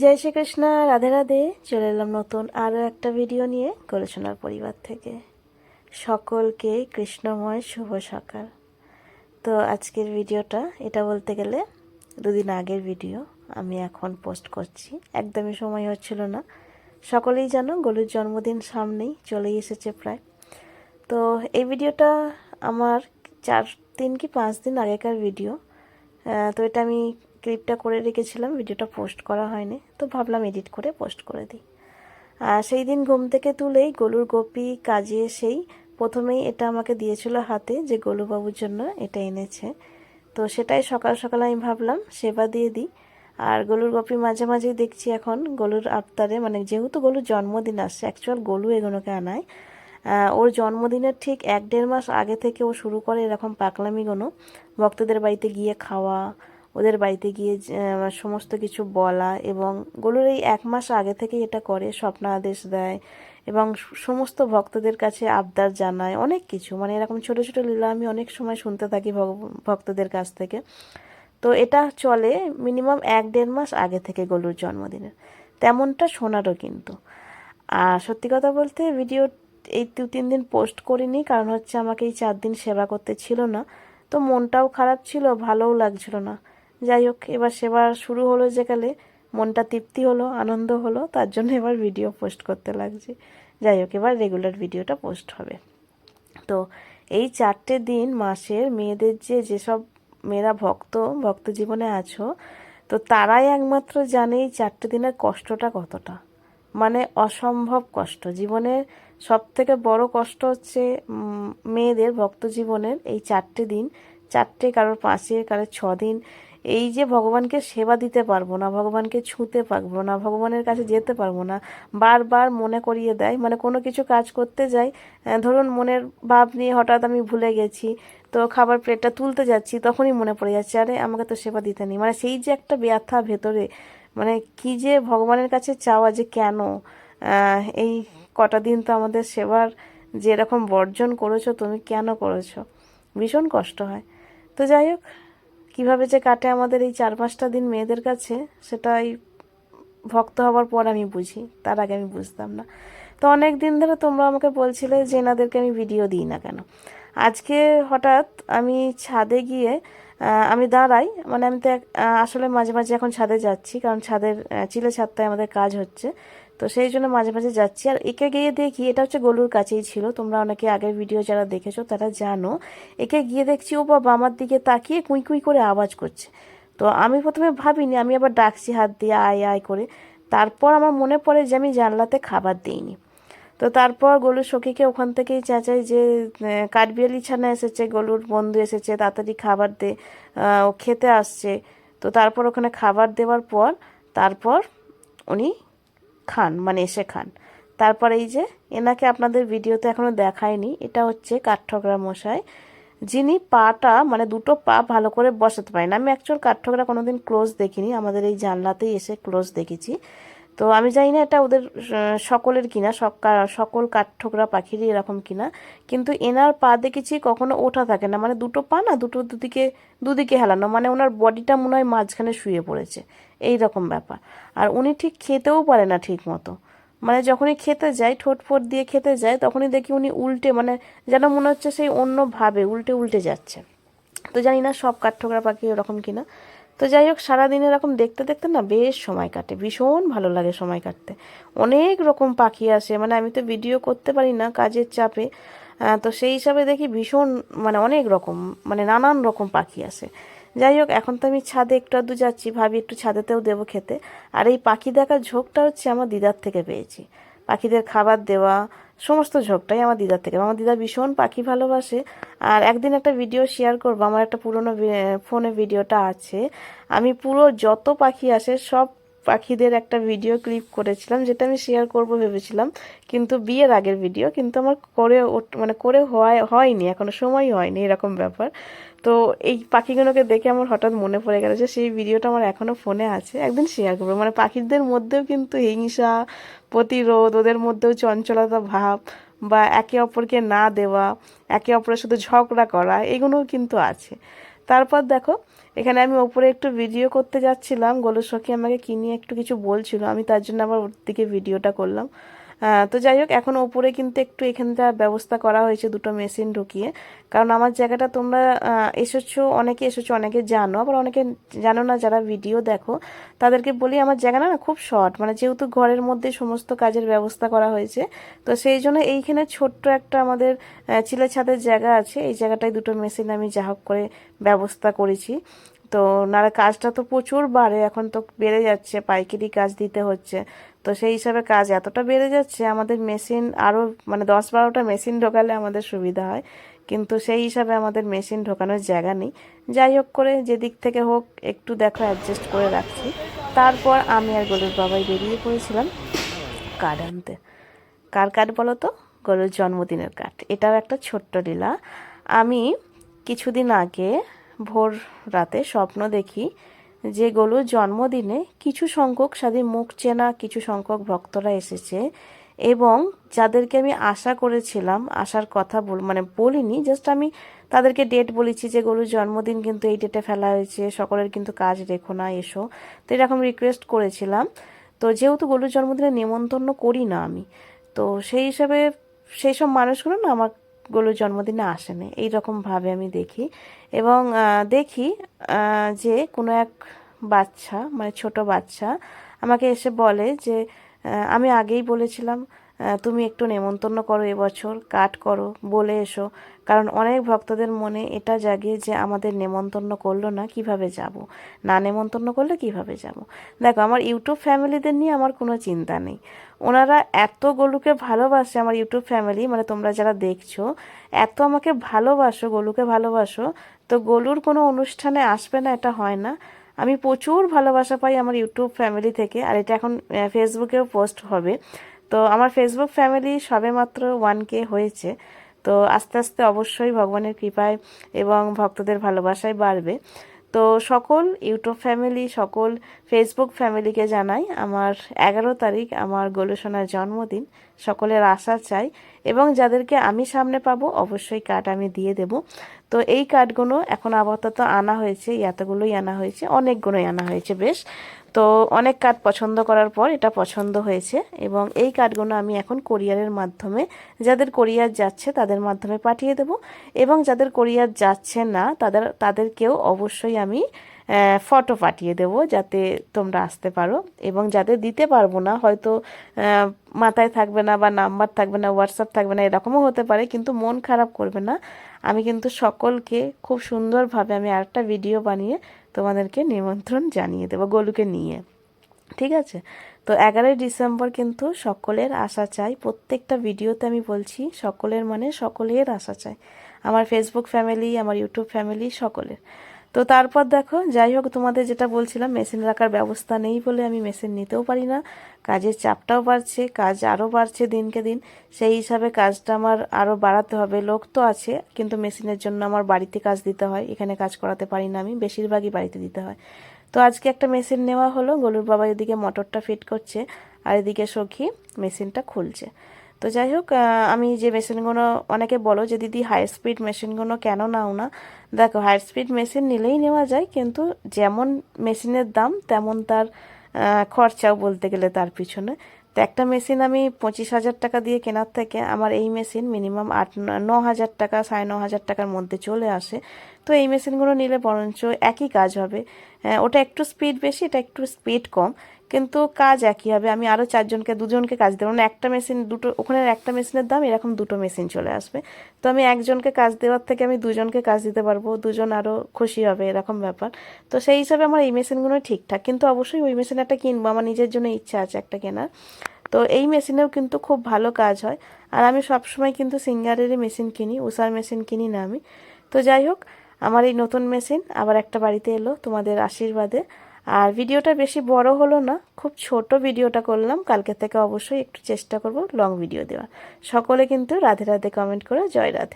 জয় শ্রীকৃষ্ণ, রাধে রাধে। চলে এলাম নতুন আরও একটা ভিডিও নিয়ে গোলচনার পরিবার থেকে। সকলকে কৃষ্ণময় শুভ সকাল। তো আজকের ভিডিওটা এটা বলতে গেলে দুদিন আগের ভিডিও আমি এখন পোস্ট করছি। একদমই সময় হচ্ছিল না। সকলেই জানো গলুর জন্মদিন সামনেই চলেই এসেছে প্রায়। তো এই ভিডিওটা আমার চার দিন কি পাঁচ দিন আগেকার ভিডিও তো এটা আমি ক্লিপটা করে রেখেছিলাম, ভিডিওটা পোস্ট করা হয়নি, তো ভাবলাম এডিট করে পোস্ট করে দিই। আর সেই দিন ঘুম থেকে তুলেই গলুর গোপি, কাজে সেই প্রথমেই এটা আমাকে দিয়েছিল হাতে যে গোলুবাবুর জন্য এটা এনেছে। তো সেটাই সকাল সকাল আমি ভাবলাম সেবা দিয়ে দিই। আর গলুর গোপী মাঝে মাঝেই দেখছি এখন গলুর আবতারে মানে যেহেতু গলুর জন্মদিন আসছে অ্যাকচুয়াল গলু এগুলোকে আনায় ওর জন্মদিনের ঠিক এক দেড় মাস আগে থেকে ও শুরু করে এরকম পাকলামিগুলো ভক্তদের বাড়িতে গিয়ে খাওয়া ওদের বাড়িতে গিয়ে সমস্ত কিছু বলা এবং গলুর এই এক মাস আগে থেকেই এটা করে স্বপ্ন আদেশ দেয় এবং সমস্ত ভক্তদের কাছে আবদার জানায়, অনেক কিছু। মানে এরকম ছোট ছোট লীলা আমি অনেক সময় শুনতে থাকি ভক্তদের কাছ থেকে। তো এটা চলে মিনিমাম এক দেড় মাস আগে থেকে গলুর জন্মদিনের। তেমনটা শোনারও কিন্তু। আর সত্যি কথা বলতে ভিডিও এই দু তিন দিন পোস্ট করিনি, কারণ হচ্ছে আমাকে এই চার দিন সেবা করতে ছিল না। তো মনটাও খারাপ ছিল, ভালোও লাগছিল না। যাই হোক, এবার সেবার শুরু হলো যেকালে মনটা তৃপ্তি হলো, আনন্দ হলো, তার জন্য এবার ভিডিও পোস্ট করতে লাগছে। যাই হোক, এবার রেগুলার ভিডিওটা পোস্ট হবে। তো এই চারটে দিন মাসের মেয়েদের যে যেসব মেয়েরা ভক্ত ভক্ত জীবনে আছো, তো তারাই একমাত্র জানে এই চারটে দিনের কষ্টটা কতটা। মানে অসম্ভব কষ্ট। জীবনের সব থেকে বড় কষ্ট হচ্ছে মেয়েদের ভক্ত জীবনের এই চারটে দিন। চারটে, কারোর পাঁচে, কারোর ছ দিন এই যে ভগবানকে সেবা দিতে পারব না, ভগবানকে ছুঁতে পারব না, ভগবানের কাছে যেতে পারব না, বারবার মনে করিয়ে দেয় মানে কোনো কিছু কাজ করতে যাই ধরুন মনের ভাব নিয়ে হঠাৎ আমি ভুলে গেছি, তো খাবার প্লেটটা তুলতে যাচ্ছি, তখনই মনে পড়ে যাচ্ছে, আরে আমাকে তো সেবা দিতে নেই। মানে সেই যে একটা ব্যথা ভেতরে মানে কি যে ভগবানের কাছে চাওয়া যে কেন এই কটা দিন তো আমাদের সেবার যে এরকম বর্জন করেছ, তুমি কেন করেছ? ভীষণ কষ্ট হয়। তো যাই হোক কীভাবে যে কাটে আমাদের এই চার পাঁচটা দিন মেয়েদের কাছে, সেটাই ভক্ত হওয়ার পর আমি বুঝি, তার আগে আমি বুঝতাম না। তো অনেক দিন ধরে তোমরা আমাকে বলছিলে যে এনাদেরকে আমি ভিডিও দিই না কেন। আজকে হঠাৎ আমি ছাদে গিয়ে আমি দাঁড়াই মানে আমি তো আসলে মাঝে মাঝে এখন ছাদে যাচ্ছি, কারণ ছাদের চিলে ছাদটায় আমাদের কাজ হচ্ছে। তো সেই জন্য মাঝে মাঝে যাচ্ছি। আর একে গিয়ে দেখি এটা হচ্ছে গলুর কাছেই ছিল। তোমরা অনেকে আগের ভিডিও যারা দেখেছ তারা জানো। একে গিয়ে দেখছি ও বাবা আমার দিকে তাকিয়ে কুঁই কুঁই করে আওয়াজ করছে। তো আমি প্রথমে ভাবিনি আমি আবার ডাকছি হাত দিয়ে আয় আয় করে। তারপর আমার মনে পড়ে যে আমি জানলাতে খাবার দিইনি। তো তারপর গলুর সখীকে ওখান থেকেই চেঁচাই যে আহ, কাঠবিড়ালি ছানা এসেছে গলুর বন্ধু এসেছে তাড়াতাড়ি খাবার দে। ও খেতে আসছে। তো তারপর ওখানে খাবার দেওয়ার পর তারপর উনি খান মানে এসে খান। তারপর এই যে, এনাকে আপনাদের ভিডিওতে এখনও দেখায়নি, এটা হচ্ছে কাঠঠোকরা মশাই। যিনি পাটা মানে দুটো পা ভালো করে বসাতে পারেন। আমি অ্যাকচুয়াল কাঠঠোকরা কোনোদিন ক্লোজ দেখিনি, আমাদের এই জানলাতেই এসে ক্লোজ দেখেছি। তো আমি জানি না এটা ওদের সকলের কিনা সকল কাঠঠোকরা পাখিরই এরকম কিনা, কিন্তু এনার পা দেখেছি কখনো ওঠা থাকে না। মানে দুটো পা না, দুটো দুদিকে দুদিকে হেলানো মানে ওনার বডিটা মনে হয় মাঝখানে শুয়ে পড়েছে। এই রকম ব্যাপার। আর উনি ঠিক খেতেও পারে না ঠিক মতো মানে যখনই খেতে যায়, ঠোঁট ফোট দিয়ে খেতে যায়, তখনই দেখি উনি উল্টে মানে যেন মনে হচ্ছে সেই অন্য ভাবে উল্টে উল্টে যাচ্ছে। তো জানি না সব কাঠঠোকরা পাখি ওরকম কিনা। তো যাই হোক, সারাদিন এরকম দেখতে দেখতে না বেশ সময় কাটে। ভীষণ ভালো লাগে সময় কাটতে। অনেক রকম পাখি আসে মানে আমি তো ভিডিও করতে পারি না কাজের চাপে। তো সেই হিসাবে দেখি ভীষণ মানে অনেক রকম মানে নানান রকম পাখি আসে। যাই হোক, এখন তো আমি ছাদে একটু আধটু যাচ্ছি, ভাবি একটু ছাদেতেও দেবো খেতে। আর এই পাখি দেখার ঝোঁকটা হচ্ছে আমার দিদার থেকে পেয়েছি। পাখিদের খাবার দেওয়া সমস্ত ঝোঁকটাই আমার দিদার থেকে। আমার দিদা ভীষণ পাখি ভালোবাসে। আর একদিন একটা ভিডিও শেয়ার করব। আমার একটা পুরোনো ফোনে ভিডিওটা আছে। আমি পুরো যত পাখি আসে, সব পাখিদের একটা ভিডিও ক্লিপ করেছিলাম, যেটা আমি শেয়ার করব ভেবেছিলাম। কিন্তু বিয়ের আগের ভিডিও কিন্তু আমার করে মানে করে হয় হয়নি, এখনও সময় হয়নি এরকম ব্যাপার। তো এই পাখিগুলোকে দেখে আমার হঠাৎ মনে পড়ে গেল যে সেই ভিডিওটা আমার এখনও ফোনে আছে। একদিন শেয়ার করব। মানে পাখিদের মধ্যেও কিন্তু হিংসা প্রতিরোধ, ওদের মধ্যেও চঞ্চলতা ভাব বা একে অপরকে না দেওয়া, একে অপরের সাথে ঝগড়া করা, এগুলোও কিন্তু আছে। তারপর দেখো, এখানে আমি ওপরে একটু ভিডিও করতে যাচ্ছিলাম। গোলসখী সখী আমাকে কি নিয়ে একটু কিছু বলছিল, আমি তার জন্য আবার ওর দিকে ভিডিওটা করলাম। তো যাই হোক, এখন ওপরে কিন্তু একটু এখানটা ব্যবস্থা করা হয়েছে দুটো মেশিন ঢুকিয়ে। কারণ আমার জায়গাটা তোমরা এসেছ, অনেকে এসেছ, অনেকে জানো, আবার অনেকে জানো না, যারা ভিডিও দেখো, তাদেরকে বলি আমার জায়গাটা না খুব শর্ট। মানে যেহেতু ঘরের মধ্যে সমস্ত কাজের ব্যবস্থা করা হয়েছে, তো সেই জন্য এইখানে ছোট্ট একটা আমাদের চিলে ছাদের জায়গা আছে। এই জায়গাটায় দুটো মেশিন আমি যা হোক করে ব্যবস্থা করেছি। তো নাহলে কাজটা তো প্রচুর বাড়ে, এখন তো বেড়ে যাচ্ছে, পাইকারি কাজ দিতে হচ্ছে। তো সেই হিসাবে কাজ এতটা বেড়ে যাচ্ছে, আমাদের মেশিন আরও মানে দশ বারোটা মেশিন ঢোকালে আমাদের সুবিধা হয়। কিন্তু সেই হিসাবে আমাদের মেশিন ঢোকানোর জায়গা নেই। যাই হোক করে যেদিক থেকে হোক একটু দেখো অ্যাডজাস্ট করে রাখছি। তারপর আমি আর গরুর বাবাই বেরিয়ে পড়েছিলাম কার্ড আনতে। কার কার্ড বলো তো? গরুর জন্মদিনের কার্ড এটাও একটা ছোট্ট লীলা আমি কিছুদিন আগে ভোর রাতে স্বপ্ন দেখি যে গলুর জন্মদিনে কিছু সংখ্যক সাথে মুখ চেনা কিছু সংখ্যক ভক্তরা এসেছে এবং যাদেরকে আমি আশা করেছিলাম আসার কথা বল মানে বলিনি জাস্ট আমি তাদেরকে ডেট বলেছি যে গরুর জন্মদিন কিন্তু এই ডেটে ফেলা হয়েছে, সকলের কিন্তু কাজ রেখো না, এসো। তো এরকম রিকোয়েস্ট করেছিলাম। তো যেহেতু গরুর জন্মদিনে নেমন্তন্ন করি না আমি, তো সেই হিসাবে সেই সব মানুষগুলো না আমার গরুর জন্মদিনে আসে আসেনি। এইরকমভাবে আমি দেখি। এবং দেখি যে কোনো এক বাচ্চা মানে ছোট বাচ্চা আমাকে এসে বলে যে আমি আগেই বলেছিলাম তুমি একটু নেমন্তন্ন করো এবছর, কাট করো, বলে এসো। কারণ অনেক ভক্তদের মনে এটা জাগে যে আমাদের নেমন্তন্ন করল না, কীভাবে যাব? না নেমন্তন্ন করলে কীভাবে যাব? দেখো, আমার ইউটিউব ফ্যামিলিদের নিয়ে আমার কোনো চিন্তা নেই। ওনারা এত গলুকে ভালোবাসে আমার ইউটিউব ফ্যামিলি মানে তোমরা যারা দেখছ, এত আমাকে ভালোবাসো, গলুকে ভালোবাসো, তো গলুর কোনো অনুষ্ঠানে আসবে না, এটা হয় না। আমি প্রচুর ভালোবাসা পাই আমার ইউটিউব ফ্যামিলি থেকে, আর এটা এখন ফেসবুকেও পোস্ট হবে। তো আমার ফেসবুক ফ্যামিলি সবে মাত্র ওয়ান কে হয়েছে। তো আস্তে আস্তে অবশ্যই ভগবানের কৃপায় এবং ভক্তদের ভালোবাসায় বাড়বে। তো সকল ইউটিউব ফ্যামিলি সকল ফেসবুক ফ্যামিলিকে জানাই, আমার এগারো তারিখ আমার গোলুসোনার জন্মদিন। সকলের আশা চাই এবং যাদেরকে আমি সামনে পাবো, অবশ্যই কার্ড আমি দিয়ে দেব। তো এই কার্ডগুলো এখন আপাতত আনা হয়েছে, এতগুলোই আনা হয়েছে, অনেকগুলোই আনা হয়েছে বেশ। তো অনেক কার্ড পছন্দ করার পর এটা পছন্দ হয়েছে এবং এই কার্ডগুলো আমি এখন কোরিয়ারের মাধ্যমে, যাদের কোরিয়ার যাচ্ছে তাদের মাধ্যমে পাঠিয়ে দেব এবং যাদের কোরিয়ার যাচ্ছে না তাদের, তাদেরকেও অবশ্যই আমি ফটো পাঠিয়ে দেব যাতে তোমরা আসতে পারো এবং যাদের দিতে পারব না, হয়তো মাথায় থাকবে না বা নাম্বার থাকবে না, হোয়াটসঅ্যাপ থাকবে না, এরকমও হতে পারে কিন্তু মন খারাপ করবে না। আমি কিন্তু সকলকে খুব সুন্দরভাবে আমি আরেকটা ভিডিও বানিয়ে তোমাদেরকে নিমন্ত্রণ জানিয়ে দেবো, গোলুকে নিয়ে। ঠিক আছে? তো এগারোই ডিসেম্বর কিন্তু সকলের আশা চাই, প্রত্যেকটা ভিডিওতে আমি বলছি সকলের মানে সকলের আশা চাই। আমার ফেসবুক ফ্যামিলি আমার ইউটিউব ফ্যামিলি সকলের। তো তারপর দেখো, যাই হোক, তোমাদের যেটা বলছিলাম, মেশিন রাখার ব্যবস্থা নেই বলে আমি মেশিন নিতেও পারি না। কাজের চাপটাও বাড়ছে, কাজ আরও বাড়ছে দিনকে দিন। সেই হিসাবে কাজটা আমার আরও বাড়াতে হবে। লোক তো আছে, কিন্তু মেশিনের জন্য আমার বাড়িতে কাজ দিতে হয়। এখানে কাজ করাতে পারি না আমি, বেশিরভাগই বাড়িতে দিতে হয়। তো আজকে একটা মেশিন নেওয়া হলো, গলুর বাবা এদিকে মোটরটা ফিট করছে, আর এদিকে সখী মেশিনটা খুলছে। তো যাই হোক আমি যে মেশিনগুলো অনেকে বলো যে, দিদি হাই স্পিড মেশিনগুলো কেন নাও না? দেখো হাই স্পিড মেশিন নিলেই নেওয়া যায়, কিন্তু যেমন মেশিনের দাম, তেমন তার খরচাও বলতে গেলে তার পিছনে। তো একটা মেশিন আমি পঁচিশ হাজার টাকা দিয়ে কেনার থেকে আমার এই মেশিন মিনিমাম আট, ন- হাজার টাকা, সাড়ে ন হাজার টাকার মধ্যে চলে আসে। তো এই মেশিনগুলো নিলে বরঞ্চ একই কাজ হবে। ওটা একটু স্পিড বেশি, এটা একটু স্পিড কম। কিন্তু কাজ একই হবে। আমি আরও চারজনকে, দুজনকে কাজ দেবো। মানে একটা মেশিন, দুটো, ওখানে একটা মেশিনের দাম, এরকম দুটো মেশিন চলে আসবে। তো আমি একজনকে কাজ দেওয়ার থেকে আমি দুজনকে কাজ দিতে পারব। দুজন আরও খুশি হবে, এরকম ব্যাপার। তো সেই হিসাবে আমার এই মেশিনগুলো ঠিকঠাক। কিন্তু অবশ্যই ওই মেশিন একটা কিনবো। আমার নিজের জন্য ইচ্ছা আছে একটা কেনার। তো এই মেশিনেও কিন্তু খুব ভালো কাজ হয়। আর আমি সবসময় কিন্তু সিঙ্গারেরই মেশিন কিনি। উষার মেশিন কিনি না আমি। তো যাই হোক, আমার এই নতুন মেশিন আবার একটা বাড়িতে এলো তোমাদের আশীর্বাদে। আর ভিডিওটা বেশি বড় হলো না, খুব ছোট ভিডিওটা করলাম। কালকে থেকে অবশ্যই একটু চেষ্টা করব লং ভিডিও দেওয়ার। সকলে কিন্তু রাধে রাধে কমেন্ট করে, জয় রাধে।